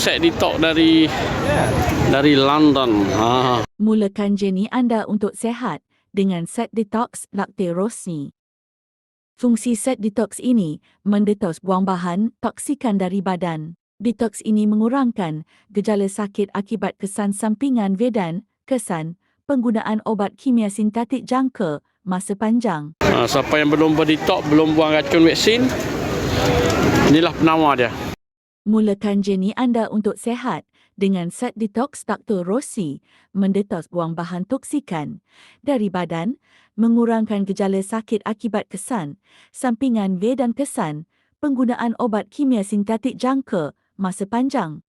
Set detox dari dari London. Ha. Mulakan journey anda untuk sehat dengan set detox Lacte Rosni. Fungsi set detox ini mendetoks buang bahan toksikan dari badan. Detox ini mengurangkan gejala sakit akibat kesan sampingan vedan, kesan, penggunaan obat kimia sintetik jangka masa panjang. Ha, siapa yang belum berdetox, belum buang racun vaksin, inilah penawar dia. Mulakan journey anda untuk sehat dengan set detox Dr. Rossi mendetoks buang bahan toksikan dari badan, mengurangkan gejala sakit akibat kesan, sampingan V dan kesan, penggunaan obat kimia sintetik jangka masa panjang.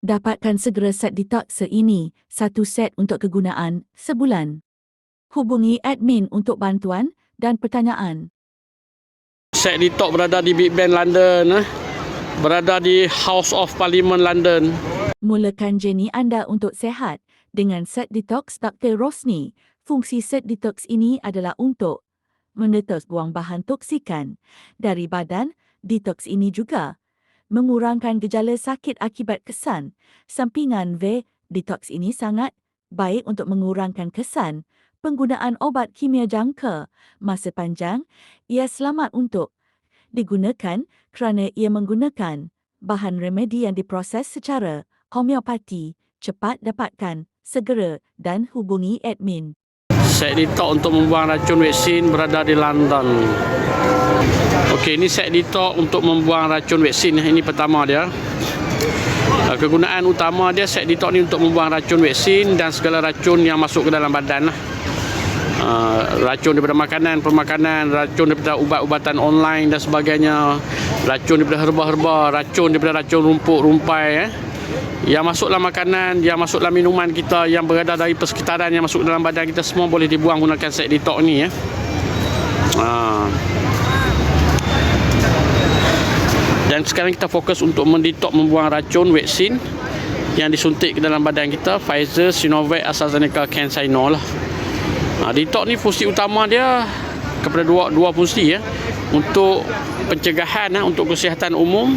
Dapatkan segera set detox ini, satu set untuk kegunaan sebulan. Hubungi admin untuk bantuan dan pertanyaan. Set detox berada di Big Ben London. Eh. Berada di House of Parliament London. Mulakan journey anda untuk sehat dengan set detox Dr. Rosni. Fungsi set detox ini adalah untuk mendetoks buang bahan toksikan dari badan. Detox ini juga mengurangkan gejala sakit akibat kesan. Sampingan V, detox ini sangat baik untuk mengurangkan kesan penggunaan obat kimia jangka masa panjang. Ia selamat untuk digunakan kerana ia menggunakan bahan remedi yang diproses secara homeopati. Cepat dapatkan segera dan hubungi admin. Set detox untuk membuang racun vaksin berada di London. Okey, ini set detox untuk membuang racun vaksin. Ini pertama dia. Uh, Kegunaan utama dia set detox ni untuk membuang racun vaksin dan segala racun yang masuk ke dalam badan lah. Uh, racun daripada makanan, pemakanan, racun daripada ubat-ubatan online dan sebagainya, racun daripada herba-herba, racun daripada racun rumput, rumpai eh. Yang masuk dalam makanan, yang masuk dalam minuman kita, yang berada dari persekitaran yang masuk dalam badan kita semua boleh dibuang gunakan set detox ni eh. Uh. Dan sekarang kita fokus untuk mendetok membuang racun vaksin yang disuntik ke dalam badan kita Pfizer, Sinovac, AstraZeneca, CanSino lah. Ha, detox ni fungsi utama dia kepada dua dua fungsi ya. Untuk pencegahan ya, untuk kesihatan umum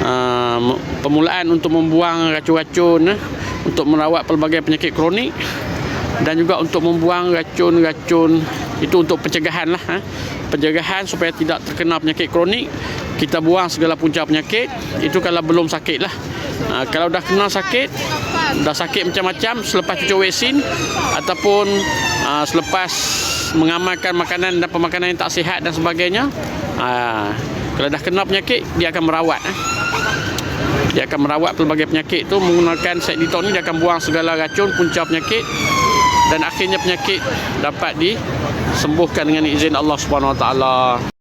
uh, permulaan untuk membuang racun-racun ya, untuk merawat pelbagai penyakit kronik dan juga untuk membuang racun-racun itu untuk pencegahan lah ha. pencegahan supaya tidak terkena penyakit kronik kita buang segala punca penyakit itu kalau belum sakit lah ha, kalau dah kena sakit dah sakit macam-macam selepas cucuk vaksin ataupun ha, selepas mengamalkan makanan dan pemakanan yang tak sihat dan sebagainya ha, kalau dah kena penyakit dia akan merawat eh. dia akan merawat pelbagai penyakit tu menggunakan set detox ni dia akan buang segala racun punca penyakit dan akhirnya penyakit dapat disembuhkan dengan izin Allah Subhanahu Wa Taala.